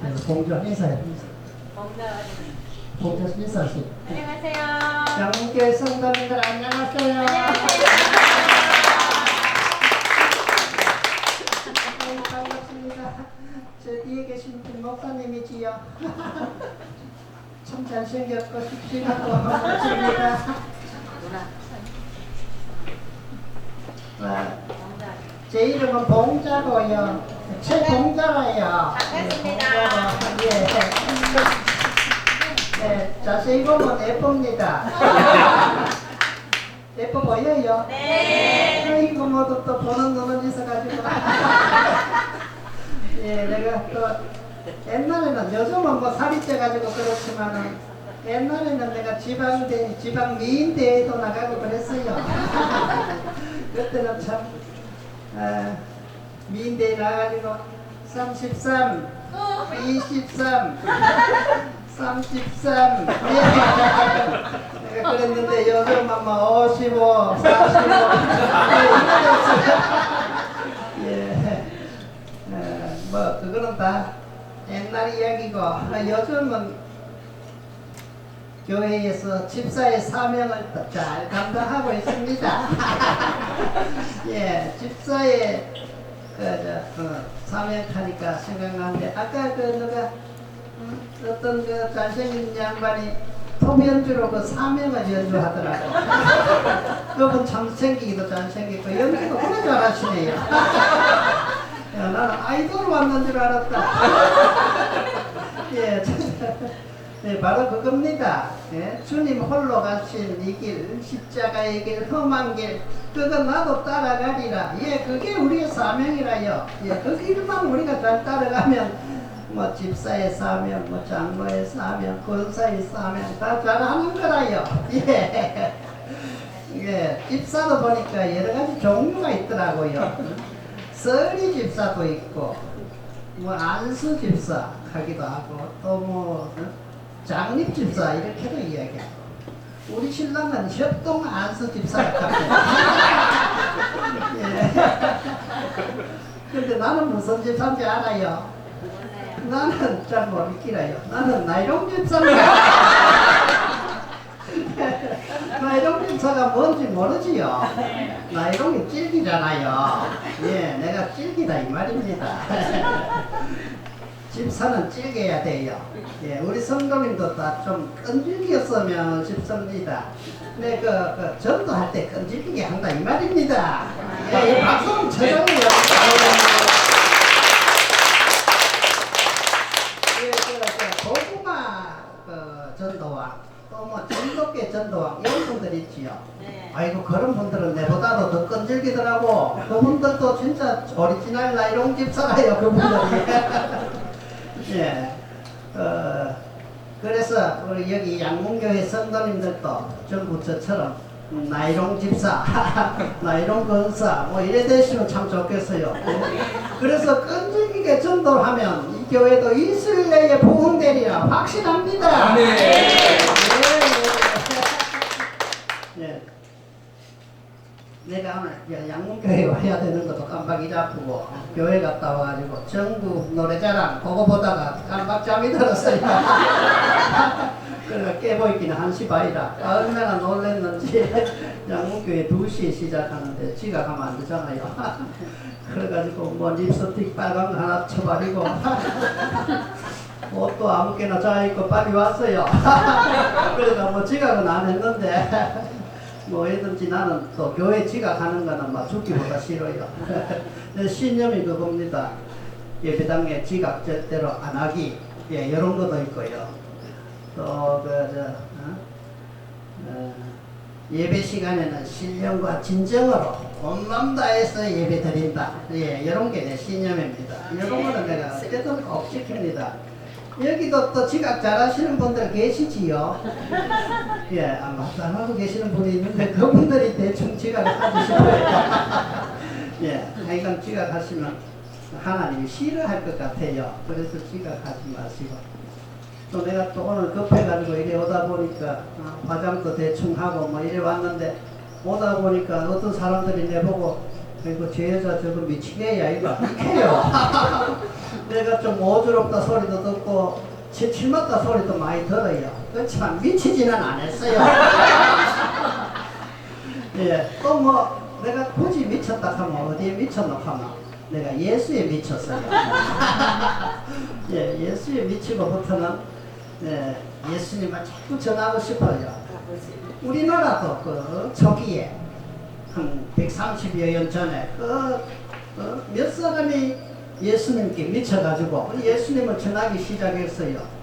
그래서 공주 인사해. 공주 인사하시. 안녕하세요. 양문교회 성도님들 안녕하세요. 네, 반갑습니다. 저 뒤에 계신 분 목사님이지요. 참 잘생겼고 씩씩하고 반갑습니다. 아, 제 이름은 봉자고요. 최봉자라요. 반갑습니다. 네, 봉자고. 예. 네, 자세히 보면 예쁩니다. 예뻐 보여요? 네. 아이고 모두 또 보는 눈은 있어가지고. 예, 내가 또 옛날에는 요즘은 뭐 살이 쪄가지고 그렇지만은 옛날에는 내가 지방대 지방 미인대회도 나가고 그랬어요. 그때는 참 아, 미인대회 나가지고 33, 23, 33. 예. 내가 그랬는데 요즘은 뭐 55, 45. 예. 예. 뭐 그거는 다 옛날 이야기고 아, 요즘은 교회에서 집사의 사명을 잘 감당하고 있습니다. 예, 집사의 그저 어, 사명하니까 생각나는데 아까 그 누가 음, 어떤 그 잘생긴 양반이 통연주로 그 사명을 연주하더라고. 그분 참 생기기도 잘생기고 연기도 그래 잘하시네요. 야, 나는 아이돌 왔는 줄 알았다. 예, 네, 바로 그겁니다. 예, 주님 홀로 가신 이 길, 십자가의 길, 험한 길, 그거 나도 따라가리라. 예, 그게 우리의 사명이라요. 예, 그 길만 우리가 잘 따라가면 뭐 집사의 사명, 뭐 장로의 사명, 권사의 사명 다 잘하는 거라요. 예. 예, 집사도 보니까 여러 가지 종류가 있더라고요. 썰이 집사도 있고, 뭐 안수 집사 하기도 하고, 또 뭐 장립 집사 이렇게도 이야기하고. 우리 신랑은 협동 안수 집사라고 합니다. 예. 근데 나는 무슨 집사인지 알아요. 나는 잘 모르겠어요. 나는 나이롱 집사입니다. 나이롱 집사가 뭔지 모르지요. 나이롱이 찔기잖아요. 예, 내가 찔기다 이 말입니다. 집사는 찔겨야 돼요. 예, 우리 성도님도 다 좀 끈질기였으면 싶습니다. 근데 그, 그 전도할 때 끈질기게 한다 이 말입니다. 예, 이 박수 한번 쳐줘요. 예, 그, 그, 고구마 그 전도왕, 또뭐 전도계 전도왕 이런 분들 있지요. 네. 아이고 그런 분들은 내보다도 더 끈질기더라고. 그분들도 진짜 오리지널 나이롱 집사라요 그분들이. 예. 어, 그래서 우리 여기 양문교회 성도님들도 전부 저처럼 나이롱 집사, 나이롱 권사 뭐 이래 되시면 참 좋겠어요. 그래서 끈질기게 전도하면 이 교회도 이슬 내에 부흥되리라 확신합니다. 아멘. 예, 예. 예. 내가 오늘 양문교회 와야 되는 것도 깜빡 잊어보고 교회 갔다 와가지고 전국 노래자랑 그거 보다가 깜빡 잠이 들었어요. 그래서 깨보이기는 한시 반이라 얼마나 놀랬는지 양문교회 2시에 시작하는데 지가 가면 안 되잖아요. 그래가지고 뭐 립스틱 빨간 거 하나 쳐버리고 옷도 아무렇게나 잘입고 빨리 왔어요. 그래서 뭐 지각은 안 했는데 뭐 뭐든지 나는 또 교회 지각하는 거는 막 죽기보다 싫어요. 내 신념이 그겁니다. 예배당에 지각 절대로 안 하기. 예, 이런 것도 있고요. 또, 그, 저, 어? 어, 예배 시간에는 신령과 진정으로 온맘 다해서 예배 드린다. 예, 이런 게 내 신념입니다. 이런 거는 내가 어쨌든 꼭 지킵니다. 여기도 또 지각 잘 하시는 분들 계시지요? 예, 아마 안 하고 계시는 분이 있는데 그분들이 대충 하시는 거예요. 예, 하여간 지각하시면 하나님이 싫어할 것 같아요. 그래서 지각하지 마시고. 또 내가 또 오늘 급해가지고 이래 오다 보니까 어, 화장도 대충 하고 뭐 이래 왔는데 오다 보니까 어떤 사람들이 내보고 이거 저 여자 저거 미치게야 이거. 내 내가 좀 어지럽다 소리도 듣고 지칠맞다 소리도 많이 들어요. 그렇지만 미치지는 않았어요. 예, 또 뭐 내가 굳이 미쳤다 하면 어디에 미쳤노 하면 내가 예수에 미쳤어요. 예, 예수에 미치고부터는 예, 예수님을 자꾸 전하고 싶어요. 우리나라도 그 초기에 한 130여 년 전에 그, 그몇 사람이 예수님께 미쳐가지고 예수님을 전하기 시작했어요.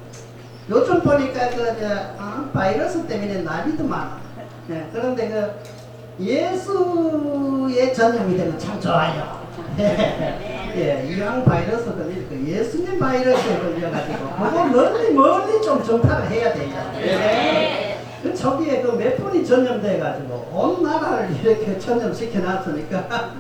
요즘 보니까 그 이제 어, 바이러스 때문에 난리도만. 네, 그런데 그 예수의 전염이 되면 참 좋아요. 예, 이왕 바이러스 그 예수님 바이러스에 걸려가지고 그거 멀리 멀리 좀 전파를 해야 돼요. 네. 그 초기에 그 몇 분이 전염돼가지고 온 나라를 이렇게 전염시켜 놨으니까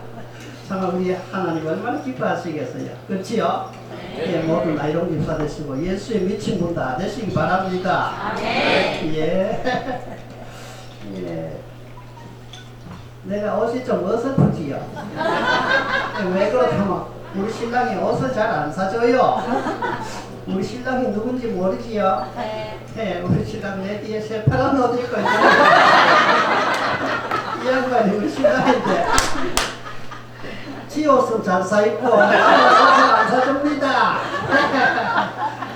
정말 우리 하나님 얼마나 기뻐하시겠어요. 그렇지요? 예, 모든 나이롱 집사 되시고 예수에 미친 분다 되시기 바랍니다. 아멘. 예. 예. 내가 옷이 좀 어설프지요. 왜 그렇다면 우리 신랑이 옷을 잘 안 사줘요. 우리 신랑이 누군지 모르지요. 네. 예, 우리 신랑 내 뒤에 새파란 옷 입고 있는 이 양반이 우리 신랑인데 지 옷은 잘 사입고 안 사줍니다.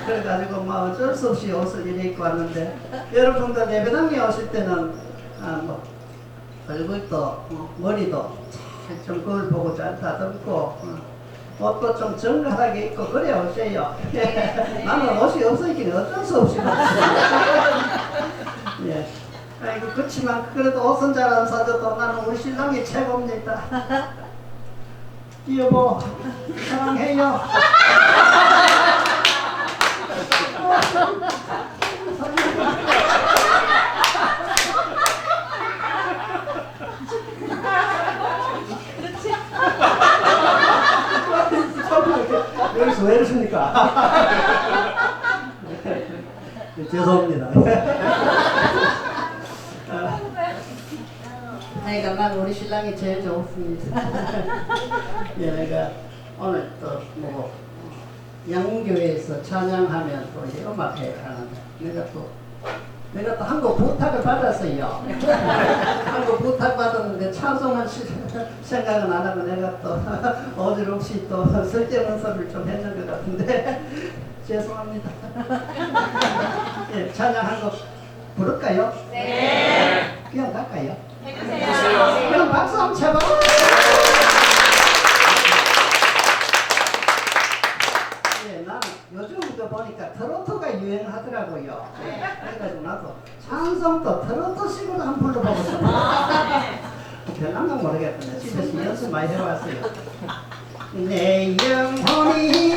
그래가지고 뭐 어쩔 수 없이 옷을 이래 입고 왔는데 여러분들 예배당에 오실 때는 아, 뭐 얼굴도 어, 머리도 좀 그걸 보고 잘 다듬고 어, 옷도 좀 정갈하게 입고 그래 오세요. 나는 옷이 없으니까 어쩔 수 없이 예. 아이고 그렇지만 그래도 옷은 잘 안 사줘도 나는 우리 신랑이 최고입니다. 여보 사랑해요. 여기서 왜 이러십니까? 죄송합니다. 난 우리 신랑이 제일 좋습니다. 예, 내가 오늘 또뭐 양교회에서 찬양하면 또 이제 음악회 하는데 내가 또 내가 또 한국 부탁을 받았어요. 한국 부탁 받았는데 찬송할 시- 생각은 안 하고 내가 또 어지럽시 또 쓸데없는 소리를 좀 했는 것 같은데 죄송합니다. 예, 찬양 한곡 부를까요? 네. 그냥 갈까요? 해주세요. 그럼 박수 한번 쳐봐. 예, 나는 요즘 그 보니까 트로트가 유행하더라고요. 그래가지고 나도 찬송도 트로트식으로 한번 불러보고 싶어요. 별난가 모르겠던데 집에서 연습 많이 해왔어요. 내 영혼이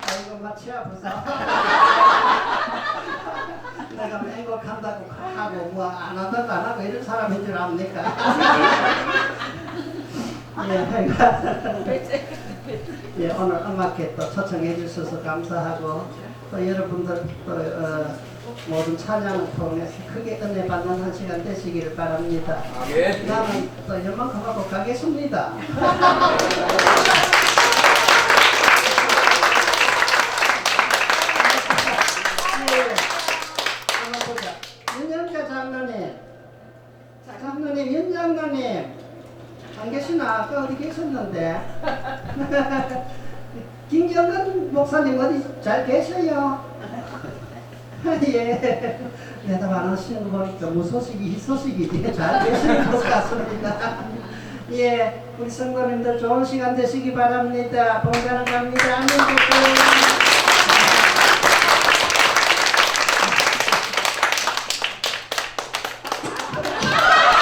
아이고 마치 아프사. 내가 앵콜 한다고 하고 뭐 안 한다고 안 하고 이런 사람인 줄 압니까? 예, 예, 오늘 음악회 또 초청해 주셔서 감사하고 또 여러분들 또 어, 모든 찬양을 통해서 크게 은혜 받는 한 시간 되시기를 바랍니다. 아멘. 나는 또 이만큼 하고 가겠습니다. 예, 한번 보자. 윤영자 장로님, 장로님, 윤 장로님. 안 계시나? 아까 어디 계셨는데. 김경근 목사님 어디 잘 계셔요? 예. 대답 안 하시는 거 보니까 무 소식이 희소식이 잘 계시는 것 같습니다. 예. 우리 성도님들 좋은 시간 되시기 바랍니다. 본가는 갑니다. 안녕.